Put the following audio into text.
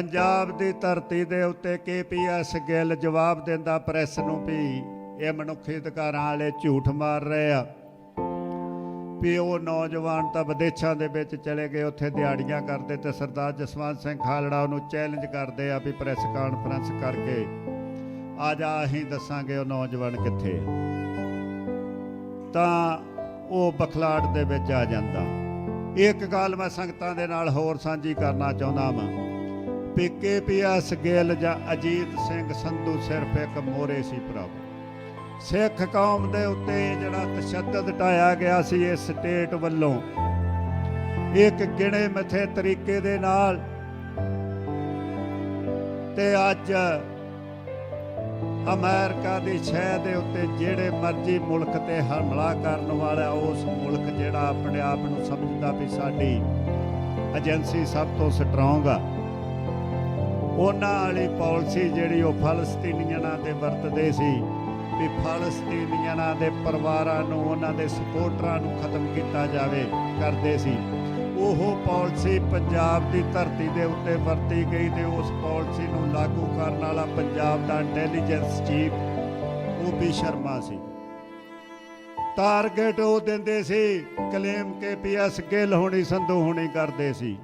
ਪੰਜਾਬ ਦੀ ਧਰਤੀ ਦੇ ਉੱਤੇ ਕੇਪੀਐਸ ਗਿੱਲ ਜਵਾਬ ਦਿੰਦਾ ਪ੍ਰੈਸ ਨੂੰ ਵੀ ਇਹ ਮਨੁੱਖੀ ਅਧਿਕਾਰਾਂ ਵਾਲੇ ਝੂਠ ਮਾਰ ਰਹੇ ਆ। ਵੀ ਉਹ ਨੌਜਵਾਨ ਤਾਂ ਵਿਦੇਸ਼ਾਂ ਦੇ ਵਿੱਚ ਚਲੇ ਗਏ, ਉੱਥੇ ਦਿਹਾੜੀਆਂ ਕਰਦੇ ਤੇ ਸਰਦਾਰ ਜਸਵੰਤ ਸਿੰਘ ਖਾਲੜਾ ਉਹਨੂੰ ਚੈਲੰਜ ਕਰਦੇ ਆ ਵੀ ਪ੍ਰੈਸ ਕਾਨਫਰੰਸ ਕਰਕੇ। ਆ ਜਾ ਅਸੀਂ ਦੱਸਾਂਗੇ ਉਹ ਨੌਜਵਾਨ ਕਿੱਥੇ ਤਾਂ ਉਹ ਬਖਲਾੜ ਦੇ ਵਿੱਚ ਆ ਜਾਂਦਾ। ਇੱਕ ਗੱਲ ਮੈਂ ਸੰਗਤਾਂ ਦੇ ਨਾਲ ਹੋਰ ਸਾਂਝੀ ਕਰਨਾ ਚਾਹੁੰਦਾ ਹਾਂ ਵੀ ਕੇਪੀਐਸ ਗਿੱਲ ਜਾਂ ਅਜੀਤ ਸਿੰਘ ਸੰਧੂ ਸਿਰਫ ਇੱਕ ਮੋਰੇ ਸੀ ਪ੍ਰਭੂ। ਸਿੱਖ ਕੌਮ ਦੇ ਉੱਤੇ ਜਿਹੜਾ ਤਸ਼ੱਦਦ ਢਾਇਆ ਗਿਆ ਸੀ ਇਸ ਸਟੇਟ ਵੱਲੋਂ, ਇੱਕ ਗਿਣੇ ਮਥੇ ਤਰੀਕੇ ਦੇ ਨਾਲ, ਤੇ ਅੱਜ ਅਮਰੀਕਾ ਦੀ ਸ਼ਹਿ ਦੇ ਉੱਤੇ ਜਿਹੜੇ ਮਰਜ਼ੀ ਮੁਲਕ ਤੇ ਹਮਲਾ ਕਰਨ ਵਾਲਾ ਉਸ ਮੁਲਕ ਜਿਹੜਾ ਆਪਣੇ ਆਪ ਨੂੰ ਸਮਝਦਾ ਵੀ ਸਾਡੀ ਏਜੰਸੀ ਸਭ ਤੋਂ ਸਟਰੋਂਗ ਆ। ਉਹਨਾਂ ਵਾਲੀ ਪਾਲਿਸੀ ਜਿਹੜੀ ਉਹ ਫਲਸਤੀਨੀਆਂ ਦੇ ਵਰਤਦੇ ਸੀ ਵੀ ਫਲਸਤੀਨੀਆਂ ਦੇ ਪਰਿਵਾਰਾਂ ਨੂੰ, ਉਹਨਾਂ ਦੇ ਸਪੋਰਟਰਾਂ ਨੂੰ ਖਤਮ ਕੀਤਾ ਜਾਵੇ, ਕਰਦੇ ਸੀ। ਉਹ ਪਾਲਿਸੀ ਪੰਜਾਬ ਦੀ ਧਰਤੀ ਦੇ ਉੱਤੇ ਵਰਤੀ ਗਈ ਤੇ ਉਸ ਪਾਲਿਸੀ ਨੂੰ ਲਾਗੂ ਕਰਨ ਵਾਲਾ ਪੰਜਾਬ ਦਾ ਇੰਟੈਲੀਜੈਂਸ ਚੀਫ ਉਹ ਵੀ ਸ਼ਰਮਾ ਸੀ। ਟਾਰਗੇਟ ਉਹ ਦਿੰਦੇ ਸੀ ਕਲੇਮ ਕੇ ਪੀਐਸ ਗਿੱਲ ਹੋਣੀ, ਸੰਧੂ ਹੋਣੀ ਕਰਦੇ ਸੀ।